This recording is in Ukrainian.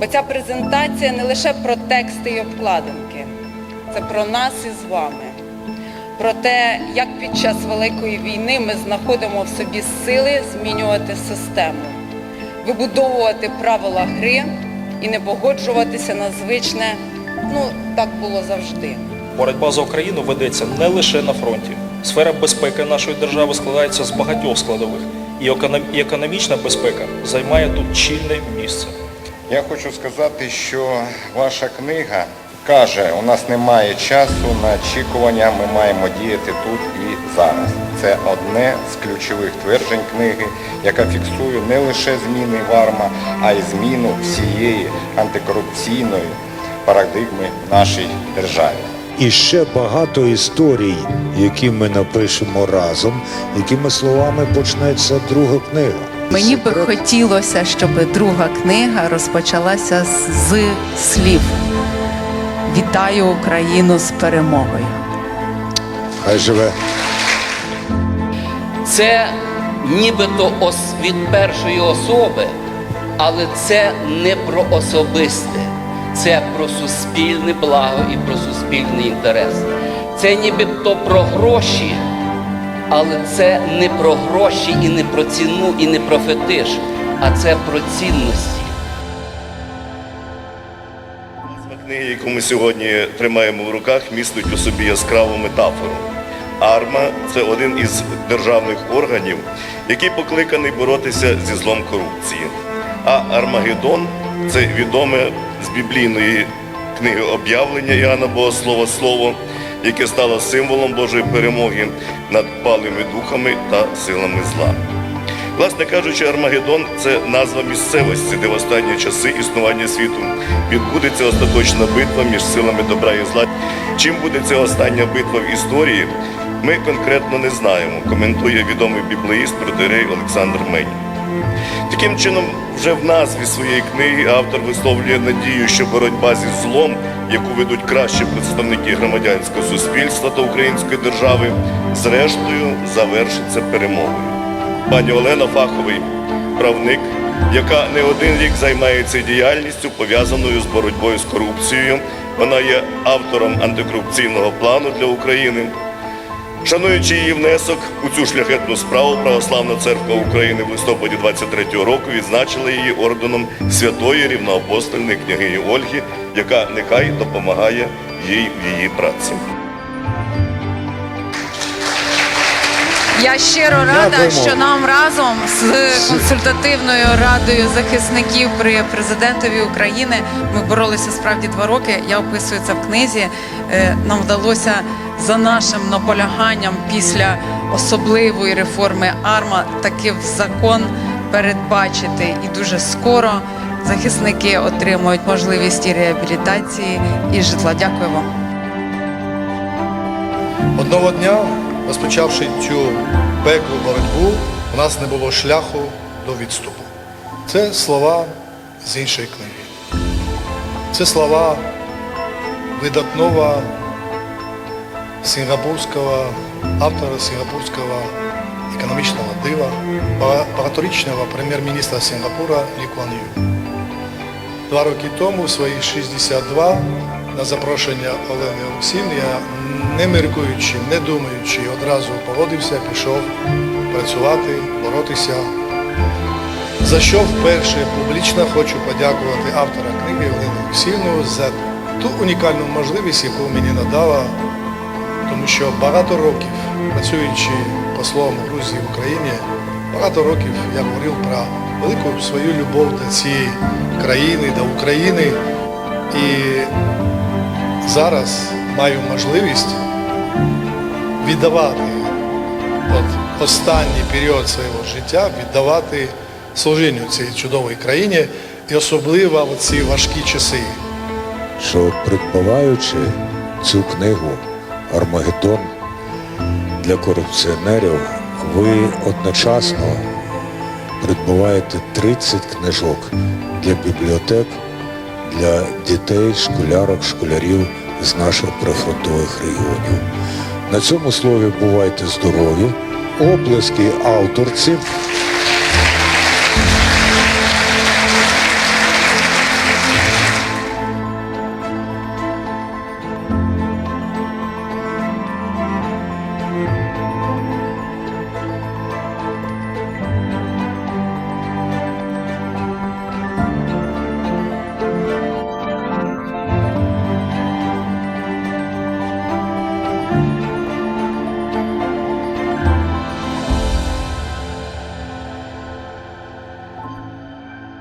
Бо ця презентація не лише про тексти і обкладинки, це про нас із вами, про те, як під час Великої війни ми знаходимо в собі сили змінювати систему, вибудовувати правила гри і не погоджуватися на звичне, ну так було завжди. Боротьба за Україну ведеться не лише на фронті. Сфера безпеки нашої держави складається з багатьох складових, і економічна безпека займає тут чільне місце. Я хочу сказати, що ваша книга каже, у нас немає часу на очікування, ми маємо діяти тут і зараз. Це одне з ключових тверджень книги, яка фіксує не лише зміни в АРМА, а й зміну всієї антикорупційної парадигми нашій державі. І ще багато історій, які ми напишемо разом, якими словами почнеться друга книга. Мені би хотілося, щоб друга книга розпочалася з, слів. Вітаю Україну з перемогою. Хай живе. Це нібито ос- від першої особи, але це не про особисте, це про суспільне благо і про суспільний інтерес. Це нібито про гроші, але це не про гроші і не про ціну, і не про фетиш, а це про цінності. Книги, яку ми сьогодні тримаємо в руках, містить у собі яскраву метафору. АРМА це один із державних органів, який покликаний боротися зі злом корупції. А Армагеддон це відоме з біблійної книги об'явлення Іоанна Богослова Слово, яке стало символом Божої перемоги над палими духами та силами зла. Власне кажучи, Армагеддон це назва місцевості, де в останні часи існування світу відбудеться остаточна битва між силами добра і зла. Чим буде ця остання битва в історії, ми конкретно не знаємо, коментує відомий біблеїст протирей Олександр Мень. Таким чином, вже в назві своєї книги автор висловлює надію, що боротьба зі злом, яку ведуть кращі представники громадянського суспільства та української держави, зрештою завершиться перемогою. Пані Олена Фаховий, правник, яка не один рік займається діяльністю, пов'язаною з боротьбою з корупцією. Вона є автором антикорупційного плану для України. Шануючи її внесок у цю шляхетну справу, Православна церква України в листопаді 23-го року відзначила її орденом святої рівноапостольної княгині Ольги, яка нехай допомагає їй в її праці. Я щиро рада, що нам разом з консультативною радою захисників при президентові України ми боролися справді два роки. Я описую це в книзі. Е, Нам вдалося за нашим наполяганням після особливої реформи АРМА таки в закон передбачити і дуже скоро захисники отримують можливість і реабілітації і житла. Дякую вам. Одного дня, розпочавши цю пеклу боротьбу, у нас не було шляху до відступу. Це слова з іншої книги. Це слова видатного сингапурського автора сингапурського економічного дива, багаторічного прем'єр-міністра Сингапура Лі Куан Ю. Два роки тому, в свої 62, на запрошення Олени Олексіївни, я не міркуючи, не думаючи, одразу погодився, пішов працювати, боротися. За що вперше публічно хочу подякувати автора книги Олену Олексіївну за ту унікальну можливість, яку мені надала, тому що багато років, працюючи послом Грузії в Україні, багато років я говорив про велику свою любов до цієї країни, до України. І зараз маю можливість віддавати от останній період свого життя, віддавати служінню цій чудовій країні, і особливо в ці важкі часи. що придбаваючи цю книгу Армагеддон для корупціонерів, ви одночасно придбаваєте 30 книжок для бібліотек, для дітей, школярок, школярів з наших прифронтових регіонів. На цьому слові бувайте здорові, оплески авторці.